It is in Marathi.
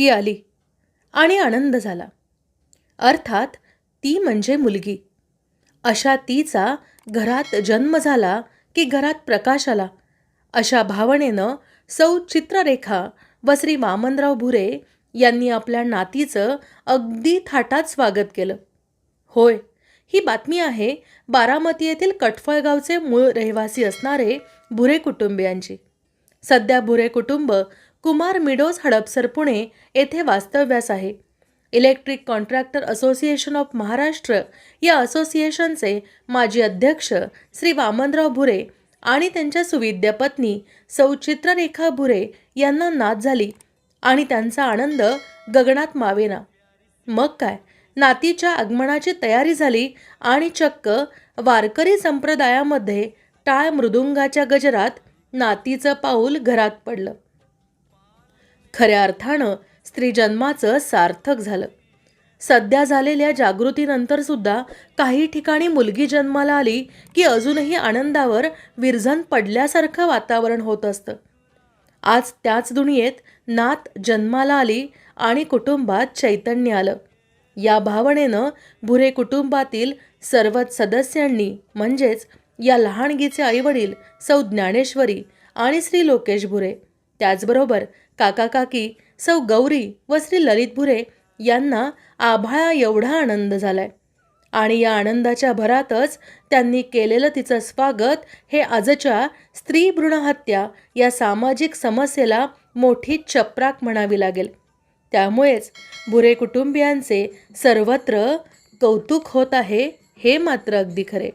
ती आली आणि आनंद झाला. अर्थात ती म्हणजे मुलगी. अशा तीचा घरात जन्म झाला की घरात प्रकाश आला. अशा भावनेनं सौ चित्ररेखा व श्री वामनराव भुरे यांनी आपल्या नातीचं अगदी थाटात स्वागत केलं. होय ही बातमी आहे बारामती येथील कटफळगावचे मूळ रहिवासी असणारे भुरे कुटुंबियांची. सध्या भुरे कुटुंब कुमार मिडोज हडपसर पुणे येथे वास्तव्यास आहे. Electric contractor association of Maharashtra या असोसिएशनचे माजी अध्यक्ष श्री वामनराव भुरे आणि त्यांच्या सुविद्य पत्नी सौ चित्ररेखा भुरे यांना नात झाली आणि त्यांचा आनंद गगनात मावेना. मग काय? नातीच्या आगमनाची तयारी झाली आणि चक्क वारकरी संप्रदायामध्ये टाळ मृदुंगाच्या गजरात नातीचं पाऊल घरात पडलं. खऱ्या अर्थानं स्त्रीजन्माचं सार्थक झालं. सध्या झालेल्या जागृतीनंतर सुद्धा काही ठिकाणी मुलगी जन्माला आली की अजूनही आनंदावर विरझन पडल्यासारखं वातावरण होत असतं. आज त्याच दुनियेत नात जन्माला आली आणि कुटुंबात चैतन्य आलं. या भावनेनं भुरे कुटुंबातील सर्वच सदस्यांनी म्हणजेच या लहानगीचे आईवडील सौ ज्ञानेश्वरी आणि श्री लोकेश भुरे त्याचबरोबर काका काकी सौ गौरी व श्री ललित भुरे यांना आभाळा एवढा आनंद झालाय. आणि या आनंदाच्या भरातच त्यांनी केलेलं तिचं स्वागत हे आजच्या स्त्री भ्रूणहत्या या सामाजिक समस्येला मोठी चपराक म्हणावी लागेल. त्यामुळेच भुरे कुटुंबियांचे सर्वत्र कौतुक होत आहे हे मात्र अगदी खरे.